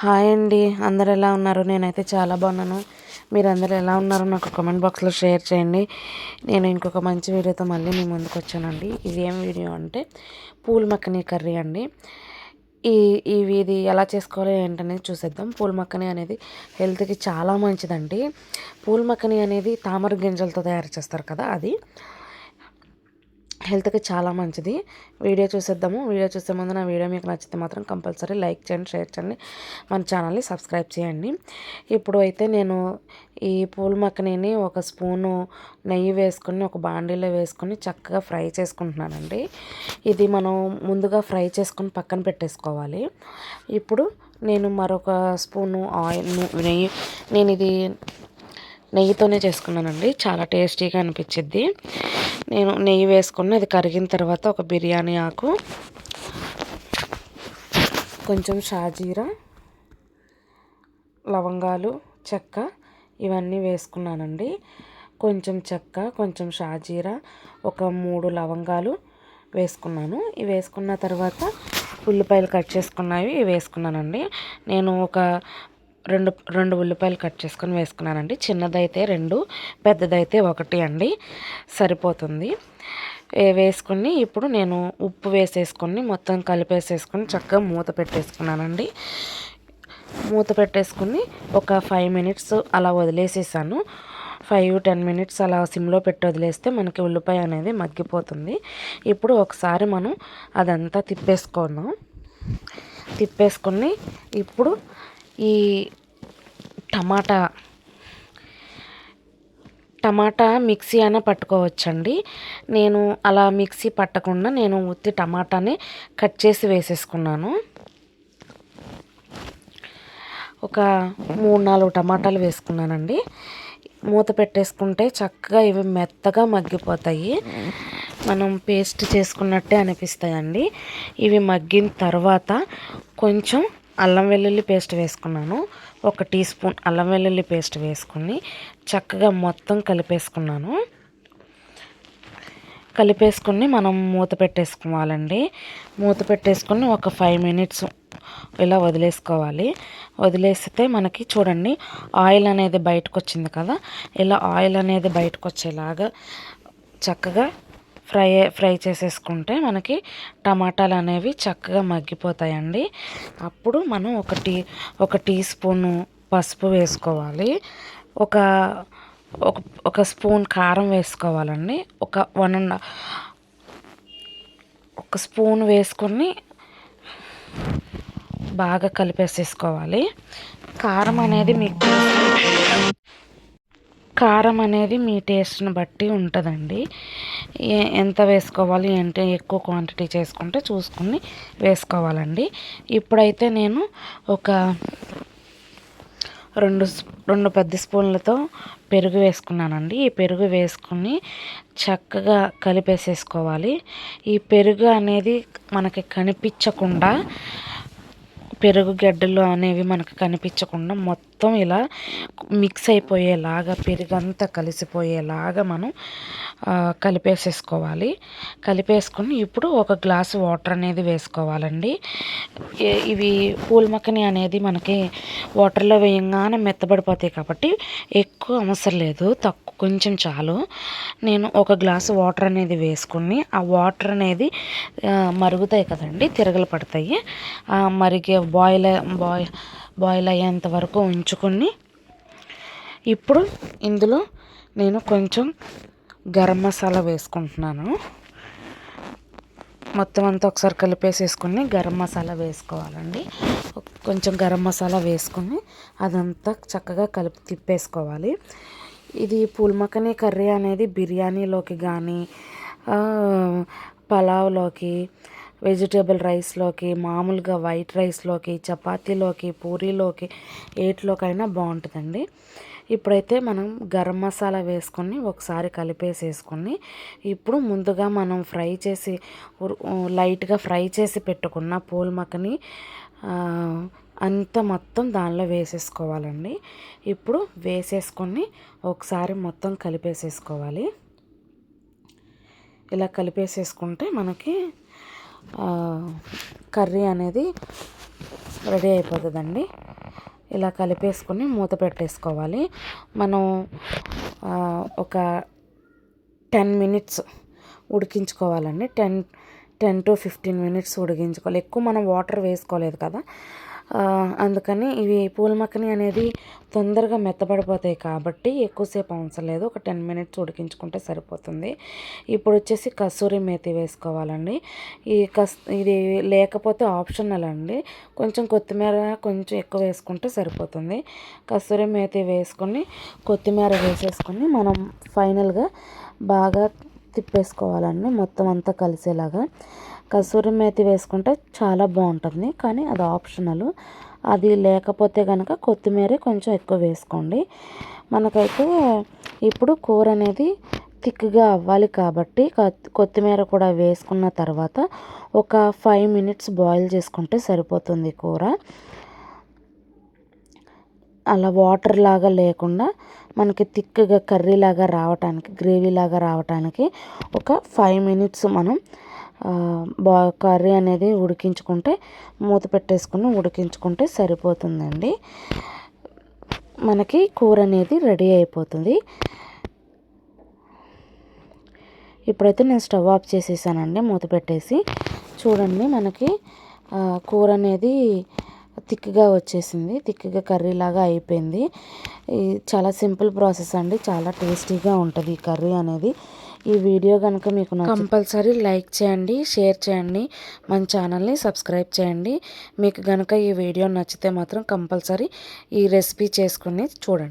Hi అండి. అందరు ఎలా ఉన్నారు? నేనైతే చాలా బాగున్నాను. మీరు అందరు ఎలా ఉన్నారో నాకు కామెంట్ బాక్స్లో షేర్ చేయండి. నేను ఇంకొక మంచి వీడియోతో మళ్ళీ మీ ముందుకు వచ్చానండి. ఇది ఏం వీడియో అంటే పూల మక్కని కర్రీ అండి. ఈ ఇవి ఇది ఎలా చేసుకోవాలో ఏంటనేది చూసేద్దాం. పూల మక్కని అనేది హెల్త్కి చాలా మంచిదండి. పూల మక్కని అనేది తామర గింజలతో తయారు చేస్తారు కదా అది. హెల్త్కి చాలా మంచిది. వీడియో చూసేద్దాము. వీడియో చూసే ముందు నా వీడియో మీకు నచ్చితే మాత్రం కంపల్సరీ లైక్ చేయండి షేర్ చేయండి. మన ఛానల్ని సబ్స్క్రైబ్ చేయండి. ఇప్పుడు అయితే నేను ఈ పూల మక్కనీని ఒక స్పూను నెయ్యి వేసుకొని ఒక బాండీలో వేసుకొని చక్కగా ఫ్రై చేసుకుంటున్నానండి. ఇది మనం ముందుగా ఫ్రై చేసుకొని పక్కన పెట్టేసుకోవాలి. ఇప్పుడు నేను మరొక స్పూను ఆయిల్ నెయ్యి నేను ఇది నెయ్యితోనే చేసుకున్నానండి. చాలా టేస్టీగా అనిపించింది నేను నెయ్యి వేసుకున్న అది కరిగిన తర్వాత ఒక బిర్యానీ ఆకు కొంచెం షాజీరా లవంగాలు చెక్క ఇవన్నీ వేసుకున్నానండి. కొంచెం చెక్క కొంచెం షాజీరా ఒక మూడు లవంగాలు వేసుకున్నాను. ఇవి వేసుకున్న తర్వాత ఉల్లిపాయలు కట్ చేసుకున్నవి వేసుకున్నానండి. నేను ఒక రెండు రెండు ఉల్లిపాయలు కట్ చేసుకొని వేసుకున్నానండి. చిన్నదైతే రెండు పెద్దదైతే ఒకటి అండి. సరిపోతుంది. వేసుకుని ఇప్పుడు నేను ఉప్పు వేసేసుకొని మొత్తం కలిపేసేసుకొని చక్కగా మూత పెట్టేసుకున్నానండి. మూత పెట్టేసుకుని ఒక ఫైవ్ మినిట్స్ అలా వదిలేసేసాను. ఫైవ్ టెన్ మినిట్స్ అలా సిమ్లో పెట్టి వదిలేస్తే మనకి ఉల్లిపాయ అనేది మగ్గిపోతుంది. ఇప్పుడు ఒకసారి మనం అదంతా తిప్పేసుకున్నాం తిప్పేసుకొని ఇప్పుడు ఈ టమాటా. టమాటా మిక్సీ అయినా పట్టుకోవచ్చండి. నేను అలా మిక్సీ పట్టకుండా నేను ఉత్తి టమాటాని కట్ చేసి వేసేసుకున్నాను. ఒక మూడు నాలుగు టమాటాలు వేసుకున్నానండి. మూత పెట్టేసుకుంటే చక్కగా ఇవి మెత్తగా మగ్గిపోతాయి. మనం పేస్ట్ చేసుకున్నట్టే అనిపిస్తాయండి. ఇవి మగ్గిన తర్వాత కొంచెం అల్లం వెల్లుల్లి పేస్ట్ వేసుకున్నాను. ఒక టీ స్పూన్ అల్లం వెల్లుల్లి పేస్ట్ వేసుకుని చక్కగా మొత్తం కలిపేసుకున్నాను. కలిపేసుకుని మనం మూత పెట్టేసుకోవాలండి. మూత పెట్టేసుకుని ఒక ఫైవ్ మినిట్స్ ఇలా వదిలేసుకోవాలి. వదిలేస్తే మనకి చూడండి ఆయిల్ అనేది బయటకు వచ్చింది కదా? ఇలా ఆయిల్ అనేది బయటకు వచ్చేలాగా చక్కగా ఫ్రై ఫ్రై చేసేసుకుంటే మనకి టమాటాలు అనేవి చక్కగా మగ్గిపోతాయండి. అప్పుడు మనం ఒక టీ ఒక టీ స్పూను పసుపు వేసుకోవాలి. ఒక ఒక ఒక స్పూన్ కారం వేసుకోవాలండి. ఒక వన్ అండ్ ఒక స్పూన్ వేసుకొని బాగా కలిపేసేసుకోవాలి. కారం అనేది మీకు కారం అనేది మీ టేస్ట్ని బట్టి ఉంటుందండి. ఎంత వేసుకోవాలి అంటే ఎక్కువ క్వాంటిటీ చేసుకుంటే చూసుకుని వేసుకోవాలండి. ఇప్పుడైతే నేను ఒక రెండు రెండు పెద్ద స్పూన్లతో పెరుగు వేసుకున్నానండి. ఈ పెరుగు వేసుకుని చక్కగా కలిపేసేసుకోవాలి. ఈ పెరుగు అనేది మనకి కనిపించకుండా పెరుగు గడ్డలు అనేవి మనకు కనిపించకుండా మొత్తం మొత్తం ఇలా మిక్స్ అయిపోయేలాగా పెరుగంతా కలిసిపోయేలాగా మనం కలిపేసేసుకోవాలి. కలిపేసుకొని ఇప్పుడు ఒక గ్లాసు వాటర్ అనేది వేసుకోవాలండి. ఇవి పూల మక్కని అనేది మనకి వాటర్లో వేయంగానే మెత్తబడిపోతాయి కాబట్టి ఎక్కువ అవసరం లేదు. తక్కువ కొంచెం చాలు. నేను ఒక గ్లాసు వాటర్ అనేది వేసుకుని ఆ వాటర్ అనేది మరుగుతాయి కదండి తిరగలు పడతాయి. మరిగే బాయిల్ బాయ్ బాయిల్ అయ్యేంత వరకు ఉంచుకొని ఇప్పుడు ఇందులో నేను కొంచెం గరం మసాలా వేసుకుంటున్నాను. మొత్తం అంతా ఒకసారి కలిపేసేసుకుని గరం మసాలా వేసుకోవాలండి. కొంచెం గరం మసాలా వేసుకొని అదంతా చక్కగా కలిపి తిప్పేసుకోవాలి. ఇది పూల్మకనే కర్రీ అనేది బిర్యానీలోకి కానీ పలావ్లోకి వెజిటేబుల్ రైస్లోకి మామూలుగా వైట్ రైస్లోకి చపాతీలోకి పూరీలోకి ఏట్లోకైనా బాగుంటుందండి ఇప్పుడైతే మనం గరం మసాలా వేసుకొని ఒకసారి కలిపేసేసుకొని ఇప్పుడు ముందుగా మనం ఫ్రై చేసి లైట్గా ఫ్రై చేసి పెట్టుకున్న పూల్ మక్కని అంత మొత్తం దానిలో వేసేసుకోవాలండి. ఇప్పుడు వేసేసుకొని ఒకసారి మొత్తం కలిపేసేసుకోవాలి. ఇలా కలిపేసేసుకుంటే మనకి కర్రీ అనేది రెడీ అయిపోతుందండి. ఇలా కలిపేసుకొని మూత పెట్టేసుకోవాలి. మనం ఒక టెన్ మినిట్స్ ఉడికించుకోవాలండి. Ten ten to fifteen minutes ఉడికించుకోవాలి. ఎక్కువ మనం వాటర్ వేసుకోలేదు కదా. అందుకని ఇవి పూల మక్కని అనేది తొందరగా మెత్తబడిపోతాయి కాబట్టి ఎక్కువసేపు అవసరం లేదు. ఒక టెన్ మినిట్స్ ఉడికించుకుంటే సరిపోతుంది. ఇప్పుడు వచ్చేసి కస్తూరి మేతి వేసుకోవాలండి. ఈ కస్ ఇది లేకపోతే ఆప్షనల్ అండి. కొంచెం కొత్తిమీర కొంచెం ఎక్కువ వేసుకుంటే సరిపోతుంది. కస్తూరి మేతి వేసుకొని కొత్తిమీర వేసేసుకొని మనం ఫైనల్గా బాగా తిప్పేసుకోవాలండి. మొత్తం అంతా కలిసేలాగా. కసూరి మేతి వేసుకుంటే చాలా బాగుంటుంది కానీ అది ఆప్షనల్. అది లేకపోతే కనుక కొత్తిమీర కొంచెం ఎక్కువ వేసుకోండి. మనకైతే ఇప్పుడు కూర అనేది థిక్గా అవ్వాలి కాబట్టి కొత్తిమీర కూడా వేసుకున్న తర్వాత ఒక ఫైవ్ మినిట్స్ బాయిల్ చేసుకుంటే సరిపోతుంది కూర. అలా వాటర్ లాగా లేకుండా మనకి థిక్గా కర్రీ లాగా రావటానికి గ్రేవీ లాగా రావటానికి ఒక ఫైవ్ మినిట్స్ మనం బా కర్రీ అనేది ఉడికించుకుంటే మూత పెట్టేసుకుని ఉడికించుకుంటే సరిపోతుందండి. మనకి కూర అనేది రెడీ అయిపోతుంది. ఇప్పుడైతే నేను స్టవ్ ఆఫ్ చేసేసానండి మూత పెట్టేసి. చూడండి మనకి కూర అనేది థిక్గా వచ్చేసింది థిక్గా కర్రీ లాగా అయిపోయింది. చాలా సింపుల్ ప్రాసెస్ అండి చాలా టేస్టీగా ఉంటుంది ఈ కర్రీ అనేది. ఈ వీడియో కనుక మీకు కంపల్సరీ లైక్ చేయండి షేర్ చేయండి మన ఛానల్ని సబ్స్క్రైబ్ చేయండి. మీకు కనుక ఈ వీడియో నచ్చితే మాత్రం కంపల్సరీ ఈ రెసిపీ చేసుకుని చూడండి.